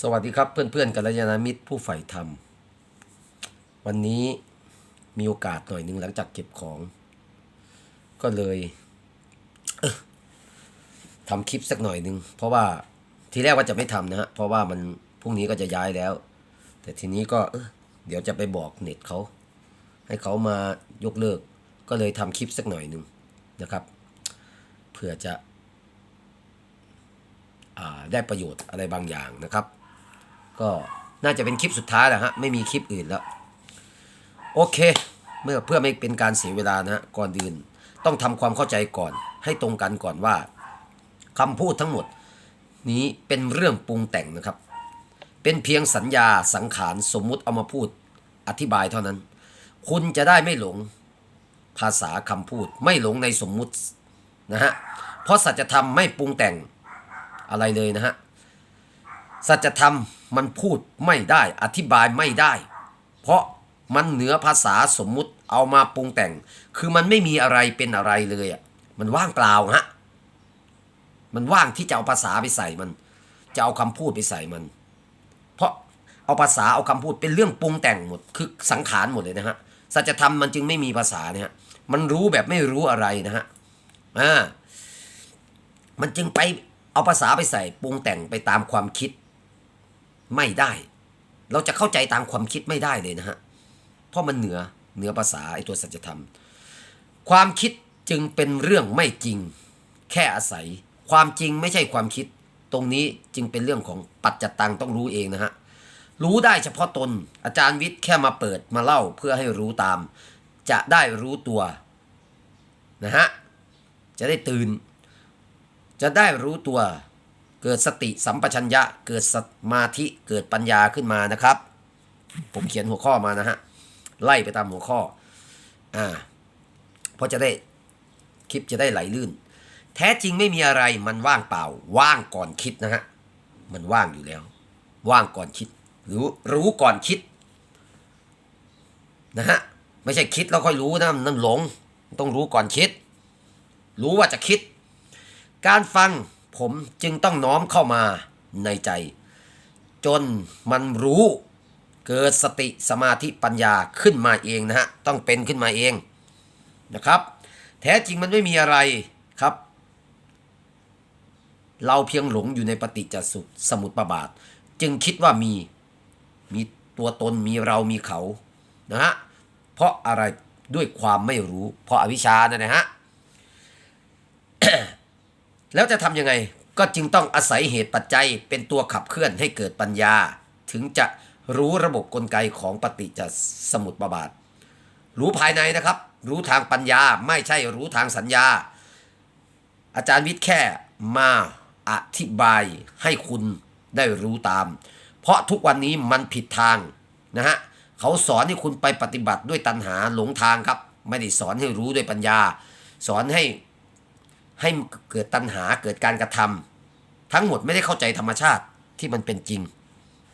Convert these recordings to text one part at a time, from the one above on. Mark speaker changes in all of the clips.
Speaker 1: สวัสดีครับเพื่อนๆกัลยาณมิตรผู้ใฝ่ธรรม วันนี้มีโอกาสหน่อยหนึ่งหลังจากเก็บของ ก็เลยเออทำคลิปสักหน่อยหนึ่งเพราะว่าทีแรกว่าจะไม่ทำนะฮะเพราะว่ามันพรุ่งนี้ก็จะย้ายแล้ว แต่ทีนี้ก็เออเดี๋ยวจะไปบอกเน็ตเขา ให้เขามายกเลิก ก็เลยทำคลิปสักหน่อยหนึ่งนะครับเพื่อจะอได้ประโยชน์อะไรบางอย่างนะครับ ก็น่าจะเป็นคลิปสุดท้ายแหละฮะไม่มีคลิปอื่นแล้ว โอเค เมื่อเพื่อไม่เป็นการเสียเวลานะฮะก่อนอื่น ต้องทำความเข้าใจก่อน ให้ตรงกันก่อนว่าคำพูดทั้งหมด นี้เป็นเรื่องปรุงแต่งนะครับ เป็นเพียงสัญญาสังขารสมมุติเอามาพูดอธิบายเท่านั้น คุณจะได้ไม่หลงภาษาคำพูดไม่หลงในสมมุตินะฮะ เพราะสัจธรรมไม่ปรุงแต่งอะไรเลยนะฮะ สัจธรรม มันพูดไม่ได้อธิบายไม่ได้ เพราะมันเหนือภาษาสมมุติเอามาปรุงแต่ง คือมันไม่มีอะไรเป็นอะไรเลยอะมันว่างเปล่าฮะมันว่างที่จะเอาภาษาไปใส่มัน จะเอาคำพูดไปใส่มัน เพราะเอาภาษาเอาคำพูดเป็นเรื่องปรุงแต่งหมด คือสังขารหมดเลยนะฮะสัจธรรมมันจึงไม่มีภาษาเนี่ยฮะมันรู้แบบไม่รู้อะไรนะฮะอ่ามันจึงไปเอาภาษาไปใส่ปรุงแต่งไปตามความคิด ไม่ได้ เราจะเข้าใจตามความคิดไม่ได้เลยนะฮะ เพราะมันเหนือเหนือภาษาไอ้ตัวสัจธรรม ความคิดจึงเป็นเรื่องไม่จริง แค่อาศัย ความจริงไม่ใช่ความคิด ตรงนี้จึงเป็นเรื่องของปัจจตังต้องรู้เองนะฮะ รู้ได้เฉพาะตน อาจารย์วิทย์แค่มาเปิดมาเล่าเพื่อให้รู้ตาม จะได้รู้ตัวนะฮะ จะได้ตื่น จะได้รู้ตัว เกิดสติสัมปชัญญะ เกิดสมาธิเกิดปัญญาขึ้นมานะครับ ผมเขียนหัวข้อมานะฮะไล่ไปตามหัวข้ออ่าเพราะจะได้คลิปจะได้ไหลลื่น แท้จริงไม่มีอะไรมันว่างเปล่า ว่างก่อนคิดนะฮะมันว่างอยู่แล้ว ว่างก่อนคิด หรู้รู้ก่อนคิดนะฮะไม่ใช่คิดแล้วค่อยรู้นะนั่นหลง ต้องรู้ก่อนคิด รู้ว่าจะคิด การฟัง ผมจึงต้องน้อมเข้ามาในใจ จนมันรู้เกิดสติสมาธิปัญญาขึ้นมาเองนะฮะต้องเป็นขึ้นมาเองนะครับ แท้จริงมันไม่มีอะไรครับ เราเพียงหลงอยู่ในปฏิจจสุสมุติประบาท จึงคิดว่ามีมีตัวตนมีเรามีเขานะฮะเพราะอะไรด้วยความไม่รู้ เพราะอาวิชชานั่นนะฮะ แล้วจะทำยังไงก็จึงต้องอาศัยเหตุปัจจัยเป็นตัวขับเคลื่อนให้เกิดปัญญา ถึงจะรู้ระบบกลไกของปฏิจจสมุติปบาท รู้ภายในนะครับ รู้ทางปัญญาไม่ใช่รู้ทางสัญญา อาจารย์วิทย์แค่มาอธิบายให้คุณได้รู้ตาม เพราะทุกวันนี้มันผิดทางนะฮะเขาสอนให้คุณไปปฏิบัติด้วยตัณหาหลงทางครับ ไม่ได้สอนให้รู้ด้วยปัญญา สอนให้ ให้เกิดตัณหาเกิดการกระทำทั้งหมดไม่ได้เข้าใจธรรมชาติที่มันเป็นจริง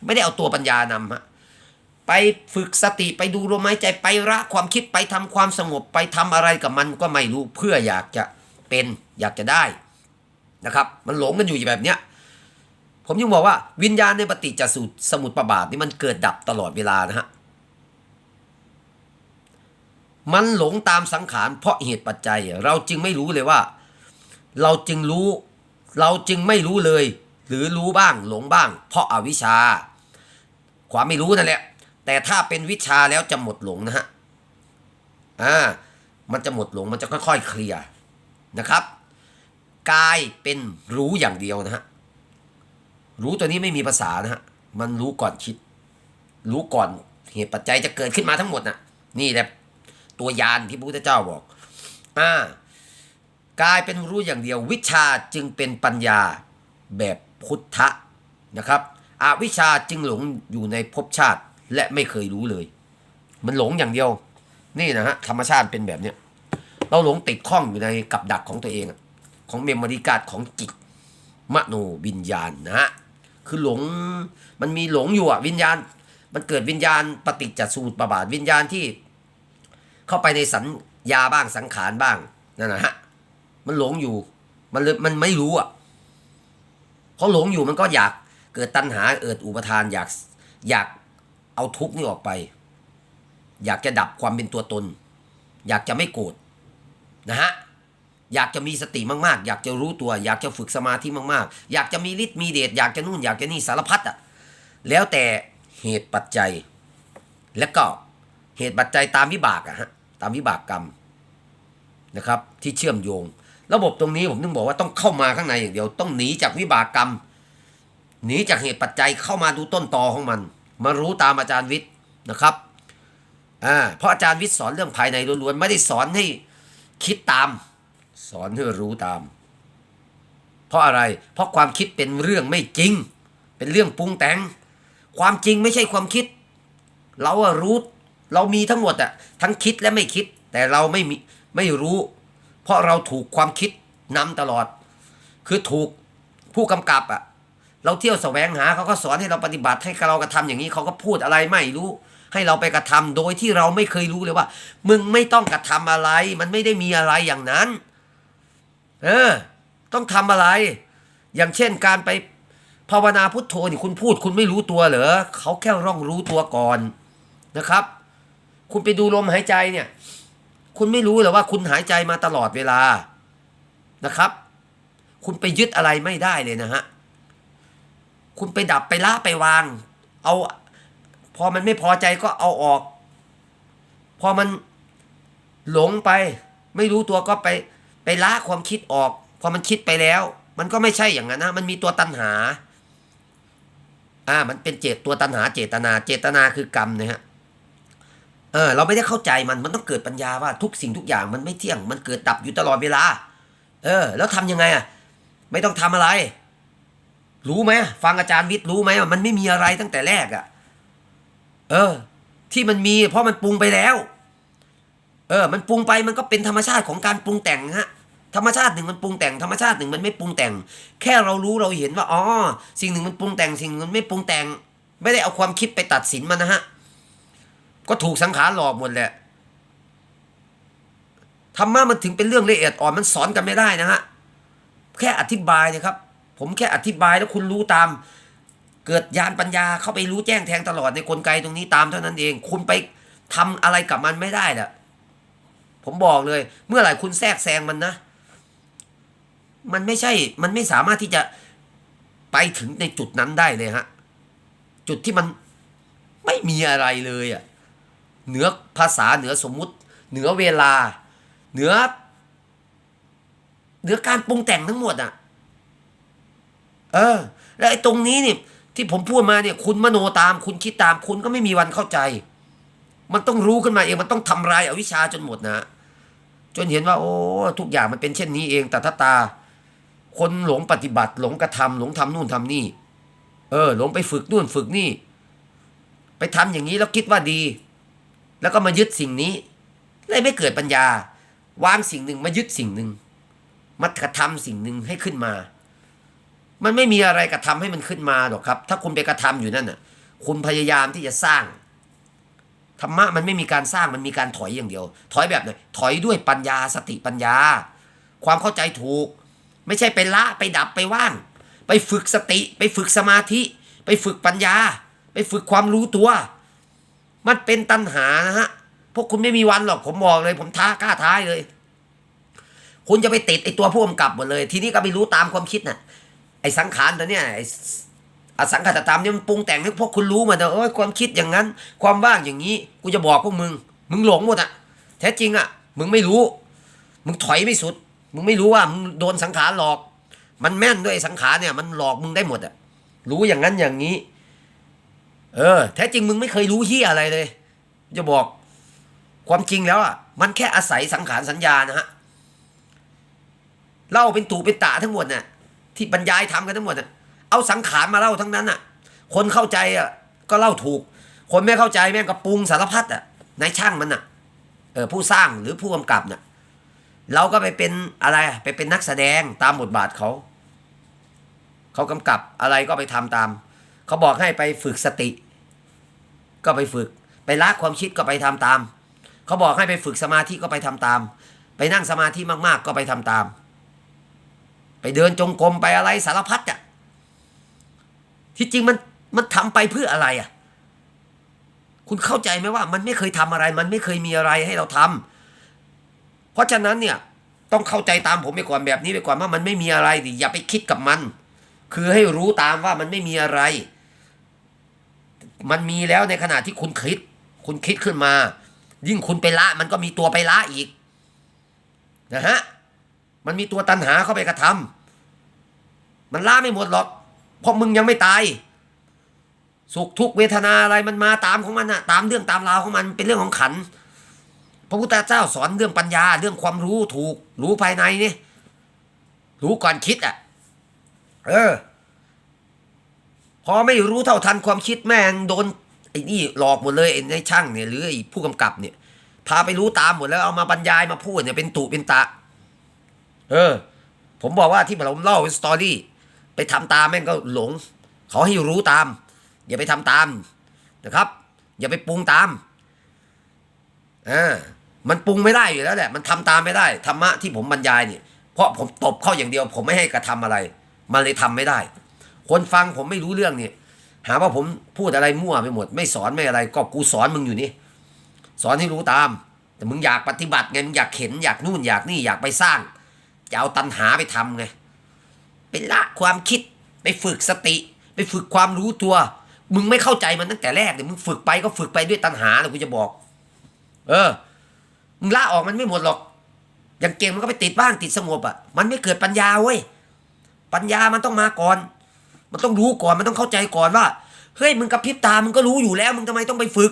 Speaker 1: ไม่ได้เอาตัวปัญญานำฮะไปฝึกสติไปดูลมหายใจไปละความคิดไปทำความสงบไปทำอะไรกับมันก็ไม่รู้เพื่ออยากจะเป็นอยากจะได้นะครับ มันหลงกันอยู่แบบเนี้ยผมยังบอกว่าวิญญาณในปฏิจจสุสมุติประบาทนี่มันเกิดดับตลอดเวลานะฮะมันหลงตามสังขารเพราะเหตุปัจจัย เราจึงไม่รู้เลยว่า เราจึงรู้ เราจึงไม่รู้เลย หรือรู้บ้างหลงบ้าง เพราะอาวิชชา ความไม่รู้นั่นแหละ แต่ถ้าเป็นวิชาแล้วจะหมดหลงนะฮะอ่ามันจะหมดหลงมันจะค่อยๆ เคลียร์นะครับกายเป็นรู้อย่างเดียวนะฮะรู้ตัวนี้ไม่มีภาษานะฮะมันรู้ก่อนคิด รู้ก่อนเหตุปัจจัยจะเกิดขึ้นมาทั้งหมดนะนี่แหละตัวยานที่พระพุทธเจ้าบอกอ่า กลายเป็นรู้อย่างเดียว วิชาจึงเป็นปัญญาแบบพุทธะนะครับอวิชาจึงหลงอยู่ในภพชาติและไม่เคยรู้เลย มันหลงอย่างเดียว นี่นะฮะธรรมชาติเป็นแบบเนี้ยเราหลงติดข้องอยู่ในกับดักของตัวเอง ของเมมโมริการ์ดของจิตมโนวิญญาณนะฮะคือหลงมันมีหลงอยู่อะวิญญาณ มันเกิดวิญญาณปฏิจจสมุปบาทวิญญาณที่ เข้าไปในสัญญาบ้างสังขารบ้างนั่นนะฮะ มันหลงอยู่ มันเลยมันไม่รู้อะเพราะหลงอยู่มันก็อยากเกิดตัณหาเอิดอุปทานอยากอยากเอาทุกข์นี่ออกไป อยากจะดับความเป็นตัวตน อยากจะไม่โกรธนะฮะอยากจะมีสติมากๆ อยากจะรู้ตัว อยากจะฝึกสมาธิมากๆ อยากจะมีฤทธิ์มีเดชอยากจะนู่นอยากจะนี่สารพัดอะแล้วแต่เหตุปัจจัย แล้วก็เหตุปัจจัยตามวิบากอะฮะตามวิบากกรรมนะครับ ที่เชื่อมโยง ระบบตรงนี้ผมถึงบอกว่าต้องเข้ามาข้างในอย่างเดียวต้องหนีจากวิบากกรรมหนีจากเหตุปัจจัยเข้ามาดูต้นตอของมัน มารู้ตามอาจารย์วิทย์นะครับอ่าเพราะอาจารย์วิทย์สอนเรื่องภายในล้วนๆไม่ได้สอนให้คิดตาม สอนให้รู้ตาม เพราะอะไร เพราะความคิดเป็นเรื่องไม่จริง เป็นเรื่องปรุงแต่ง ความจริงไม่ใช่ความคิด เราอะรู้เรามีทั้งหมดอะทั้งคิดและไม่คิด แต่เราไม่มีไม่รู้ ราะเราถูกความคิดนำตลอด คือถูกผู้กำกับอะเราเที่ยวแสวงหาเขาก็สอนให้เราปฏิบัติให้เรากระทำอย่างนี้เขาก็พูดอะไรไม่รู้ ให้เราไปกระทำโดยที่เราไม่เคยรู้เลยว่า มึงไม่ต้องกระทำอะไร มันไม่ได้มีอะไรอย่างนั้น เออ ต้องทำอะไร อย่างเช่นการไปภาวนาพุทโธนี่คุณพูดคุณไม่รู้ตัวเหรอเขาแค่ร่องรู้ตัวก่อนนะครับ คุณไปดูลมหายใจเนี่ย คุณไม่รู้เหรอว่าคุณหายใจมาตลอดเวลานะครับ คุณไปยึดอะไรไม่ได้เลยนะฮะ คุณไปดับไปละไปวาง เอา พอมันไม่พอใจก็เอาออก พอมันหลงไป ไม่รู้ตัวก็ไปไปละความคิดออก พอมันคิดไปแล้ว มันก็ไม่ใช่อย่างนั้นนะ มันมีตัวตัณหา อ่า มันเป็นเจตตัวตัณหาเจตนา เจตนาคือกรรมนะฮะ เออเราไม่ได้เข้าใจมันมันต้องเกิดปัญญาว่าทุกสิ่งทุกอย่างมันไม่เที่ยง มันเกิดดับอยู่ตลอดเวลา เออ แล้วทำยังไงอะ ไม่ต้องทำอะไร รู้ไหมฟังอาจารย์วิทย์รู้ไหมว่ามันไม่มีอะไรตั้งแต่แรกอะ เออ ที่มันมี เพราะมันปรุงไปแล้ว เออ มันปรุงไปมันก็เป็นธรรมชาติของการปรุงแต่งฮะธรรมชาติหนึ่งมันปรุงแต่งธรรมชาติหนึ่งมันไม่ปรุงแต่ง แค่เรารู้เราเห็นว่าอ๋อสิ่งหนึ่งมันปรุงแต่งสิ่งหนึ่งมันไม่ปรุงแต่ง ไม่ได้เอาความคิดไปตัดสินมันนะฮะ ก็ถูกสังขารหลอกหมดแหละธรรมะมันถึงเป็นเรื่องละเอียดอ่อนมันสอนกันไม่ได้นะฮะแค่อธิบายนะครับ ผมแค่อธิบายแล้วคุณรู้ตาม เกิดญาณปัญญาเข้าไปรู้แจ้งแทงตลอดในกลไกตรงนี้ตามเท่านั้นเอง คุณไปทำอะไรกับมันไม่ได้แหละผมบอกเลย เมื่อไหร่คุณแทรกแซงมันนะ มันไม่ใช่ มันไม่สามารถที่จะไปถึงในจุดนั้นได้เลยฮะ จุดที่มันไม่มีอะไรเลยอะ่ะ เหนือภาษาเหนือสมมุติ เหนือเวลา เหนือ เหนือการปรุงแต่งทั้งหมดอะ เออ แล้วไอ้ตรงนี้เนี่ยที่ผมพูดมาเนี่ย คุณมโนตาม คุณคิดตาม คุณก็ไม่มีวันเข้าใจ มันต้องรู้ขึ้นมาเองมันต้องทำลายอวิชชาจนหมดนะ จนเห็นว่า โอ้ทุกอย่างมันเป็นเช่นนี้เองแต่ถ้าตา คนหลงปฏิบัติ หลงกระทำหลงทำนู่นทำนี่ เออ หลงไปฝึกนู่นฝึกนี่ ไปทำอย่างนี้แล้วคิดว่าดี แล้วก็มายึดสิ่งนี้เลยไม่เกิดปัญญา วางสิ่งหนึ่งมายึดสิ่งหนึ่งมากระทำสิ่งหนึ่งให้ขึ้นมา มันไม่มีอะไรกระทำให้มันขึ้นมาหรอกครับ ถ้าคุณไปกระทำอยู่นั่นน่ะ คุณพยายามที่จะสร้างธรรมะมันไม่มีการสร้างมันมีการถอยอย่างเดียว ถอยแบบไหนถอยด้วยปัญญาสติปัญญา ความเข้าใจถูก ไม่ใช่ไปละไปดับไปว่าง ไปฝึกสติ ไปฝึกสมาธิ ไปฝึกปัญญา ไปฝึกความรู้ตัว มันเป็นตัณหานะฮะ พวกคุณไม่มีวันหรอก ผมบอกเลย ผมท้ากล้าท้ายเลย คุณจะไปติดไอตัวผู้กำกับหมดเลย ทีนี้ก็ไปรู้ตามความคิดน่ะ ไอสังขารตัวเนี้ยไออสังขตตามเนี่ยมันปรุงแต่งให้พวกคุณรู้มาแต่โอ้ยความคิดอย่างนั้น ความว่างอย่างนี้ กูจะบอกพวกมึง มึงหลงหมดอะแท้จริงอะมึงไม่รู้ มึงถอยไม่สุด มึงไม่รู้ว่ามึงโดนสังขารหลอก มันแม่นด้วยสังขารเนี่ย มันหลอกมึงได้หมดอะรู้อย่างนั้นอย่างนี้ เออ แท้จริงมึงไม่เคยรู้ที่อะไรเลย จะบอกความจริงแล้วอะ มันแค่อาศัยสังขารสัญญานะฮะเล่าเป็นตูเป็นตาทั้งหมดเนี่ยที่บรรยายทำกันทั้งหมดน่ะเอาสังขารมาเล่าทั้งนั้นอะ คนเข้าใจอะก็เล่าถูก คนไม่เข้าใจแม่งก็ปรุงสารพัดอะในช่างมันอะเออผู้สร้างหรือผู้กำกับน่ะเราก็ไปเป็นอะไรไปเป็นนักแสดงตามบทบาทเขา เขากำกับอะไรก็ไปทำตาม เขาบอกให้ไปฝึกสติ ก็ไปฝึก ไปละความคิดก็ไปทำตาม เขาบอกให้ไปฝึกสมาธิก็ไปทำตาม ไปนั่งสมาธิมากๆ ก็ไปทำตาม ไปเดินจงกรมไปอะไรสารพัดอะที่จริงมันมันทำไปเพื่ออะไรอะ คุณเข้าใจไหมว่ามันไม่เคยทำอะไร มันไม่เคยมีอะไรให้เราทำเพราะฉะนั้นเนี่ยต้องเข้าใจตามผมไปก่อนแบบนี้ไปก่อนว่ามันไม่มีอะไรดิอย่าไปคิดกับมัน คือให้รู้ตามว่ามันไม่มีอะไร มันมีแล้วในขณะที่คุณคิด คุณคิดขึ้นมา ยิ่งคุณไปละ มันก็มีตัวไปละอีกนะฮะมันมีตัวตันหาเข้าไปกระทำมันละไม่หมดหรอก เพราะมึงยังไม่ตาย สุขทุกเวทนาอะไรมันมาตามของมันอะตามเรื่องตามราวของมันเป็นเรื่องของขัน พระพุทธเจ้าสอนเรื่องปัญญาเรื่องความรู้ถูก รู้ภายในนี่รู้ก่อนคิดอะเออ พอไม่รู้เท่าทันความคิดแม่งโดนไอ้นี่หลอกหมดเลยไอ้ในช่างเนี่ยหรือไอ้ผู้กำกับเนี่ย พาไปรู้ตามหมดแล้วเอามาบรรยายมาพูดเนี่ยเป็นตุเป็นตะ เออ ผมบอกว่าที่ผมเล่าเป็นสตอรี่ไปทำตามแม่งก็หลงเขาให้รู้ตาม อย่าไปทำตามนะครับ อย่าไปปรุงตามอ่ามันปรุงไม่ได้อยู่แล้วแหละ มันทำตามไม่ได้ธรรมะที่ผมบรรยายเนี่ยเพราะผมตบเข้าอย่างเดียว ผมไม่ให้กระทำอะไร มันเลยทำไม่ได้ คนฟังผมไม่รู้เรื่องเนี่ยหาว่าผมพูดอะไรมั่วไปหมด ไม่สอนไม่อะไรก็กูสอนมึงอยู่นี่ สอนให้รู้ตาม แต่มึงอยากปฏิบัติไงมึงอยากเข็นอยากนู่นอยากนี่อยากไปสร้างจะเอาตัณหาไปทำไงไปละความคิดไปฝึกสติ ไปฝึกความรู้ตัว มึงไม่เข้าใจมันตั้งแต่แรกเลยมึงฝึกไปก็ฝึกไปด้วยตัณหานะกูจะบอก เออมึงละออกมันไม่หมดหรอก อย่างเก่งมันก็ไปติดบ้างติดสงบอะ มันไม่เกิดปัญญาเว้ยปัญญามันต้องมาก่อน มันต้องรู้ก่อนมันต้องเข้าใจก่อนว่าเฮ้ยมึงกระพริบตามึงก็รู้อยู่แล้ว มึงทำไมต้องไปฝึก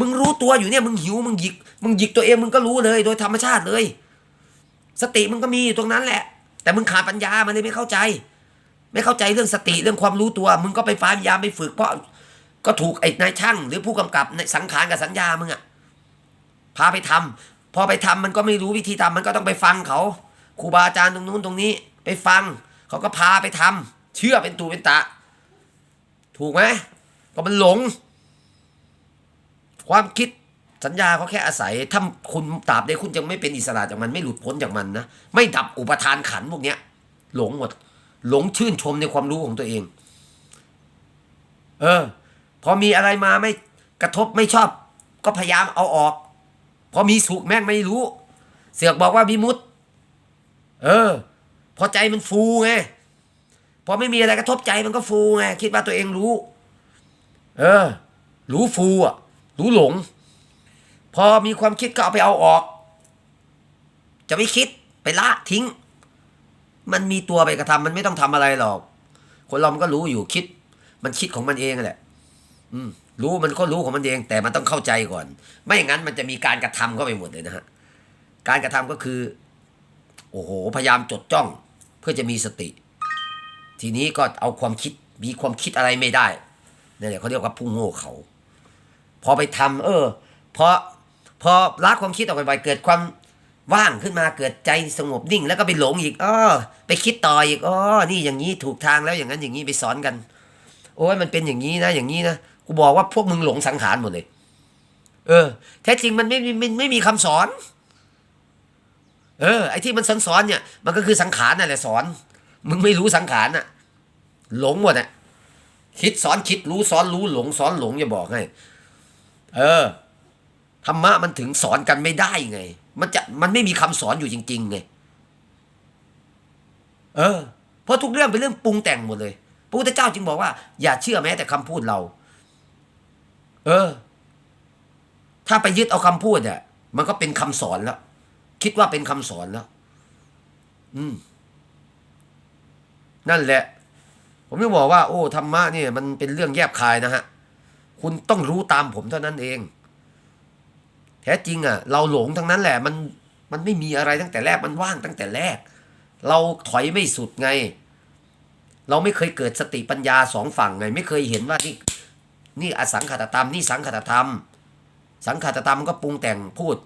Speaker 1: มึงรู้ตัวอยู่เนี่ยมึงหิวมึงหยิก มึงหยิกตัวเองมึงก็รู้เลย โดยธรรมชาติเลย สติมึงก็มีอยู่ตรงนั้นแหละ แต่มึงขาดปัญญามันเลยไม่เข้าใจ ไม่เข้าใจเรื่องสติเรื่องความรู้ตัว มึงก็ไปพยายามไปฝึก เพราะก็ถูกไอ้นายช่าง หรือผู้กำกับในสังขารกับสัญญามึงอะพาไปทำพอไปทำมันก็ไม่รู้วิธีทำมันก็ต้องไปฟังเขาครูบาอาจารย์ตรงนู้นตรงนี้ ไปฟัง เขาก็พาไปทำเชื่อเป็นตูเป็นตะ ถูกไหมก็มันหลง ความคิดสัญญาเขาแค่อาศัย ถ้าคุณตราบใดคุณยังไม่เป็นอิสระจากมันไม่หลุดพ้นจากมันนะไม่ดับอุปทานขันพวกเนี้ย หลงหมด หลงชื่นชมในความรู้ของตัวเอง เออ พอมีอะไรมาไม่กระทบไม่ชอบ ก็พยายามเอาออก พอมีสุขแม่งไม่รู้ เสือกบอกว่าวิมุตต์เออ อใจมันฟูไงพอไม่มีอะไรกระทบใจมันก็ฟูไงคิดว่าตัวเองรู้ เออ รู้ฟูอะ รู้หลง พอมีความคิดก็เอาไปเอาออก จะไม่คิดไปละทิ้ง มันมีตัวไปกระทำมันไม่ต้องทำอะไรหรอก คนเรามันก็รู้อยู่คิด มันคิดของมันเองแหละ อืมรู้มันก็รู้ของมันเอง แต่มันต้องเข้าใจก่อน ไม่อย่างนั้นมันจะมีการกระทำเข้าไปหมดเลยนะฮะการกระทำก็คือ โอ้โห พยายามจดจ้อง เพื่อจะมีสติ ทีนี้ก็เอาความคิดมีความคิดอะไรไม่ได้นี่นแหละเขาเรียกว่าผู้โง่เขา พอไปทำเออพอพอละความคิดออกไปๆเกิดความว่างขึ้นมาเกิดใจสงบนิ่ง แล้วก็ไปหลงอีกอ้อไปคิดต่ออีกอ๋อนี่อย่างนี้ถูกทางแล้วอย่างนั้นอย่างนี้ไปสอนกัน โอ้ยมันเป็นอย่างนี้นะ อย่างนี้นะกูบอกว่าพวกมึงหลงสังขารหมดเลย เออ แท้จริงมันไม่ไม่ไม่ไม่มีคำสอน เออไอ้ที่มันสอนสอนเนี่ยมันก็คือสังขารนั่นแหละสอน มึงไม่รู้สังขารน่ะ หลงหมดอะคิดสอนคิดรู้สอนรู้หลงสอนหลงอย่าบอกให้ เออธรรมะมันถึงสอนกันไม่ได้ไง มันจะมันไม่มีคำสอนอยู่จริงๆไงเออ เพราะทุกเรื่องเป็นเรื่องปรุงแต่งหมดเลยพระพุทธเจ้าจึงบอกว่า อย่าเชื่อแม้แต่คำพูดเรา เออ ถ้าไปยึดเอาคำพูดเนี่ยมันก็เป็นคำสอนแล้ว คิดว่าเป็นคำสอนแล้ว อืม นั่นแหละ ผมจะบอกว่า โอ้ธรรมะเนี่ย มันเป็นเรื่องแยบคายนะฮะ คุณต้องรู้ตามผมเท่านั้นเอง แท้จริงอะ เราหลงทั้งนั้นแหละ มันมันไม่มีอะไรตั้งแต่แรกมันว่างตั้งแต่แรก เราถอยไม่สุดไง เราไม่เคยเกิดสติปัญญาสองฝั่งไง ไม่เคยเห็นว่านี่นี่อสังขตธรรมนี่สังขตธรรม สังขตธรรมมันก็ปรุงแต่งพูด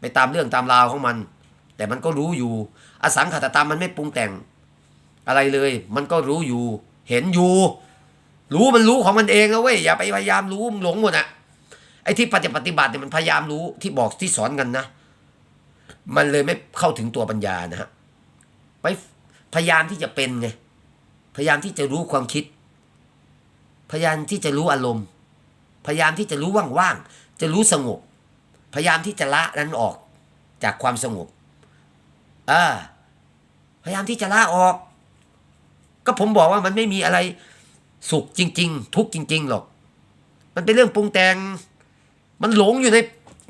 Speaker 1: ไปตามเรื่องตามราวของมัน แต่มันก็รู้อยู่ อสังขตธรรมมันไม่ปรุงแต่ง อะไรเลย มันก็รู้อยู่ เห็นอยู่ รู้มันรู้ของมันเองนะเว้ยอย่าไปพยายามรู้มันหลงหมดอะไอ้ที่ปฏิปฏิบัติเนี่ยมันพยายามรู้ที่บอกที่สอนกันนะ มันเลยไม่เข้าถึงตัวปัญญานะฮะไปพยายามที่จะเป็นไงพยายามที่จะรู้ความคิด พยายามที่จะรู้อารมณ์ พยายามที่จะรู้ว่างๆจะรู้สงบ พยายามที่จะละนั้นออกจากความสงบเออพยายามที่จะละออก ก็ผมบอกว่ามันไม่มีอะไร สุขจริง ๆ ทุกจริง ๆ หรอก มันเป็นเรื่องปรุงแต่ง มันหลงอยู่ใน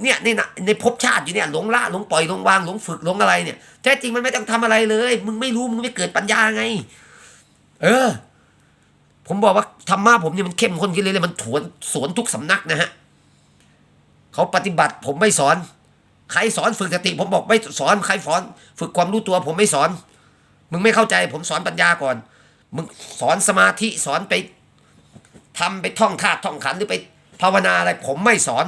Speaker 1: เนี่ยในในภพชาติอยู่เนี่ยหลงละหลงปล่อยหลงวางหลงฝึกหลงอะไรเนี่ยแท้จริงมันไม่ต้องทำอะไรเลย มึงไม่รู้มึงไม่เกิดปัญญาไง เออ ผมบอกว่าธรรมะผมเนี่ยมันเข้มข้นขึ้นเรื่อยมันถวนสวนทุกสำนักนะฮะ เขาปฏิบัติผมไม่สอน ใครสอนฝึกสติ ผมบอกไม่สอนใครสอน ฝึกความรู้ตัวผมไม่สอน มึงไม่เข้าใจผมสอนปัญญาก่อน มึงสอนสมาธิสอนไปทำไปท่องธาตุท่องขันหรือไปภาวนาอะไร ผมไม่สอน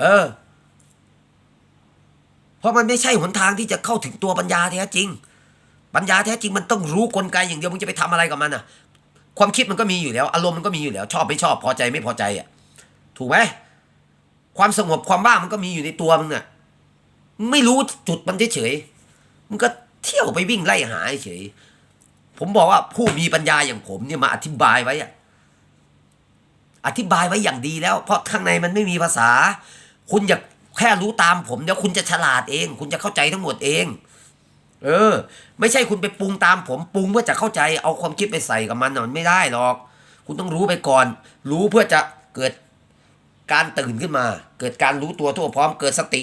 Speaker 1: เออ เพราะมันไม่ใช่หนทางที่จะเข้าถึงตัวปัญญาแท้จริง ปัญญาแท้จริงมันต้องรู้กลไกอย่างเดียวมึงจะไปทำอะไรกับมันอะ ความคิดมันก็มีอยู่แล้ว อารมณ์มันก็มีอยู่แล้ว ชอบไม่ชอบพอใจไม่พอใจอะ ถูกไหมความสงบความว่างมันก็มีอยู่ในตัวมึงน่ะไม่รู้จุดมันเฉยๆมึงก็เที่ยวไปวิ่งไล่หาเฉยผมบอกว่าผู้มีปัญญาอย่างผมเนี่ยมาอธิบายไว้อะอธิบายไว้อย่างดีแล้ว เพราะข้างในมันไม่มีภาษา คุณอย่าแค่รู้ตามผมเดี๋ยวคุณจะฉลาดเอง คุณจะเข้าใจทั้งหมดเอง เออ ไม่ใช่คุณไปปรุงตามผมปรุงเพื่อจะเข้าใจเอาความคิดไปใส่กับมันมันไม่ได้หรอก คุณต้องรู้ไปก่อน รู้เพื่อจะเกิด การตื่นขึ้นมา เกิดการรู้ตัวทั่วพร้อมเกิดสติ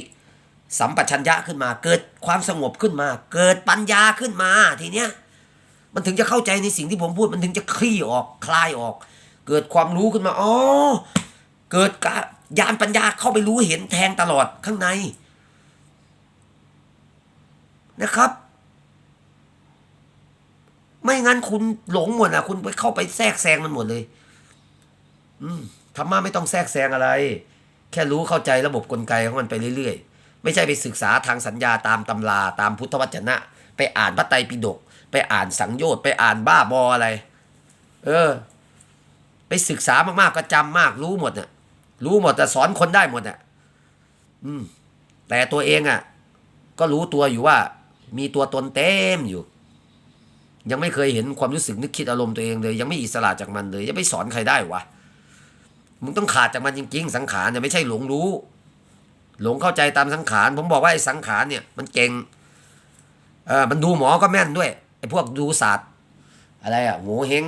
Speaker 1: สัมปชัญญะขึ้นมา เกิดความสงบขึ้นมา เกิดปัญญาขึ้นมาทีเนี้ยมันถึงจะเข้าใจในสิ่งที่ผมพูดมันถึงจะคลี่ออกคลายออก เกิดความรู้ขึ้นมาอ๋อเกิดการยานปัญญาเข้าไปรู้เห็นแทงตลอดข้างในนะครับ ไม่งั้นคุณหลงหมดอะ คุณไปเข้าไปแทรกแซงมันหมดเลย อืม ธรรมะไม่ต้องแทรกแซงอะไร แค่รู้เข้าใจระบบกลไกของมันไปเรื่อยๆ ไม่ใช่ไปศึกษาทางสัญญาตามตำราตามพุทธวจนะ ไปอ่านพระไตรปิฎกไปอ่านสังโยชน์ไปอ่านบ้าบออะไร เออ ไปศึกษามากๆก็จำมากรู้หมดน่ะรู้หมดแต่สอนคนได้หมดน่ะอืม แต่ตัวเองอะ ก็รู้ตัวอยู่ว่า มีตัวตนเต็มอยู่ ยังไม่เคยเห็นความรู้สึกนึกคิดอารมณ์ตัวเองเลย ยังไม่อิสระจากมันเลยจะไปสอนใครได้วะ มึงต้องขาดจากมันจริง ๆ สังขารเนี่ยไม่ใช่หลงรู้ หลงเข้าใจตามสังขาร ผมบอกว่าไอ้สังขารเนี่ยมันเก่งเออมันดูหมอก็แม่นด้วยไอ้พวกดูศาสตร์อะไรอะโง่เฮง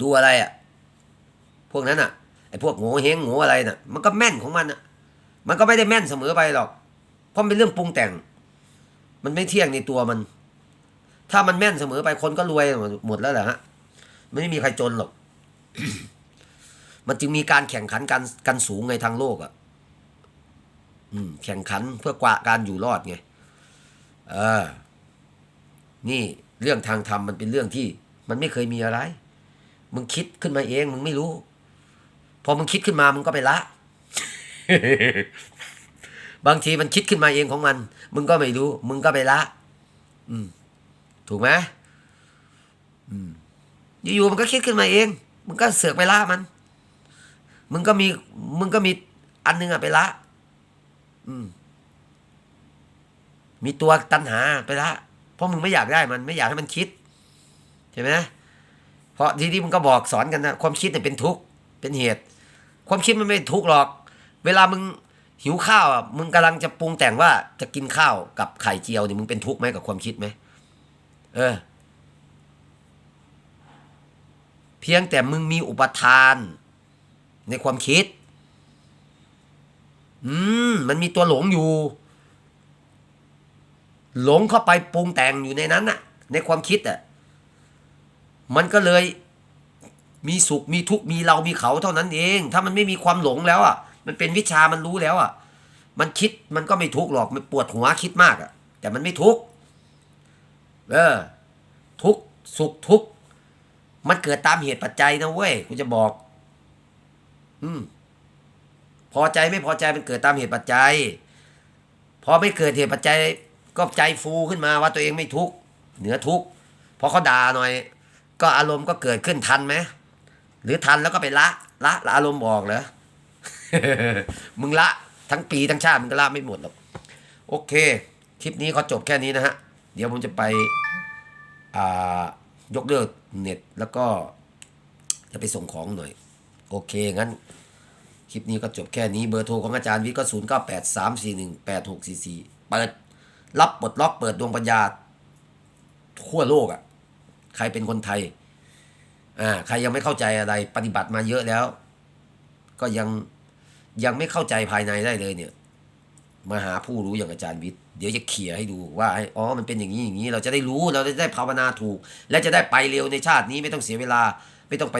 Speaker 1: ดูอะไรอะ พวกนั้นอะไอ้พวกโง่เฮงโง่อะไรน่ะ มันก็แม่นของมันอะ มันก็ไม่ได้แม่นเสมอไปหรอก เพราะมันเป็นเรื่องปรุงแต่ง มันไม่เที่ยงในตัวมัน ถ้ามันแม่นเสมอไปคนก็รวยหมดแล้วแหละฮะไม่มีใครจนหรอก มันจึงมีการแข่งขันกันกันสูงในทางโลกอะอืมแข่งขันเพื่อกว่าการอยู่รอดไงเออ นี่เรื่องทางธรรมมันเป็นเรื่องที่มันไม่เคยมีอะไร มึงคิดขึ้นมาเอง มึงไม่รู้ พอมึงคิดขึ้นมามึงก็ไปละ บางทีมันคิดขึ้นมาเองของมัน มึงก็ไม่รู้ มึงก็ไปละ อืม ถูกไหมอืมอยู่ๆมันก็คิดขึ้นมาเอง มึงก็เสือกไปละมัน มึงก็มีมึงก็มีอันนึงอะไปละ อืม มีตัวตัณหาไปละ เพราะมึงไม่อยากได้มัน ไม่อยากให้มันคิดใช่ไหมเพราะทีนี้มึงก็บอกสอนกันนะความคิดเนี่ยเป็นทุกข์เป็นเหตุ ความคิดมันไม่ทุกข์หรอก เวลามึงหิวข้าวอะมึงกำลังจะปรุงแต่งว่าจะกินข้าวกับไข่เจียวเนี่ยมึงเป็นทุกข์ไหมกับความคิดไหมเออ เพียงแต่มึงมีอุปทาน ในความคิด อืม มันมีตัวหลงอยู่ หลงเข้าไปปรุงแต่งอยู่ในนั้นน่ะ ในความคิดอะ มันก็เลย มีสุขมีทุกข์มีเรามีเขาเท่านั้นเอง ถ้ามันไม่มีความหลงแล้วอะ มันเป็นวิชามันรู้แล้วอะ มันคิดมันก็ไม่ทุกข์หรอก มันปวดหัวคิดมากอะ แต่มันไม่ทุกข์ เออ ทุกข์สุขทุกข์ มันเกิดตามเหตุปัจจัยนะเว้ยกูจะบอก อืม พอใจไม่พอใจมันเกิดตามเหตุปัจจัย พอไม่เกิดเหตุปัจจัย ก็ใจฟูขึ้นมาว่าตัวเองไม่ทุกข์เหนือทุกข์พอเขาด่าหน่อย ก็อารมณ์ก็เกิดขึ้นทันไหมหรือทันแล้วก็ไปละ ละละอารมณ์บอกเหรอมึงละ ทั้งปีทั้งชาติมึงก็ละไม่หมดหรอกโอเค คลิปนี้ก็จบแค่นี้นะฮะ เดี๋ยวผมจะไปอ่ายกเลิก เน็ต แล้วก็จะไปส่งของหน่อย โอเค งั้น คลิปนี้ก็จบแค่นี้เบอร์โทรของอาจารย์วิทย์ก็ 0 9 8 3 4 1 8 6 4 4 เปิด รับปลดล็อกเปิดดวงปัญญาทั่วโลกอะ่ะ ใครเป็นคนไทย อ่า ใครยังไม่เข้าใจอะไร ปฏิบัติมาเยอะแล้ว ก็ยังยังไม่เข้าใจภายในได้เลยเนี่ย มาหาผู้รู้อย่างอาจารย์วิทย์เดี๋ยวจะเขี่ยให้ดูว่าอ๋อมันเป็นอย่างนี้อย่างนี้เราจะได้รู้เราจะได้ภาวนาถูก และจะได้ไปเร็วในชาตินี้ไม่ต้องเสียเวลา ไม่ต้องไป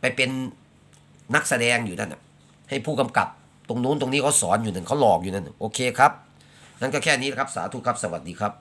Speaker 1: ไปเป็นนักแสดงอยู่นั่นนะให้ผู้กำกับตรงนู้นตรงนี้เขาสอนอยู่นั่นเขาหลอกอยู่นั่นโอเคครับนั่นก็แค่นี้นะครับสาธุครับสวัสดีครับ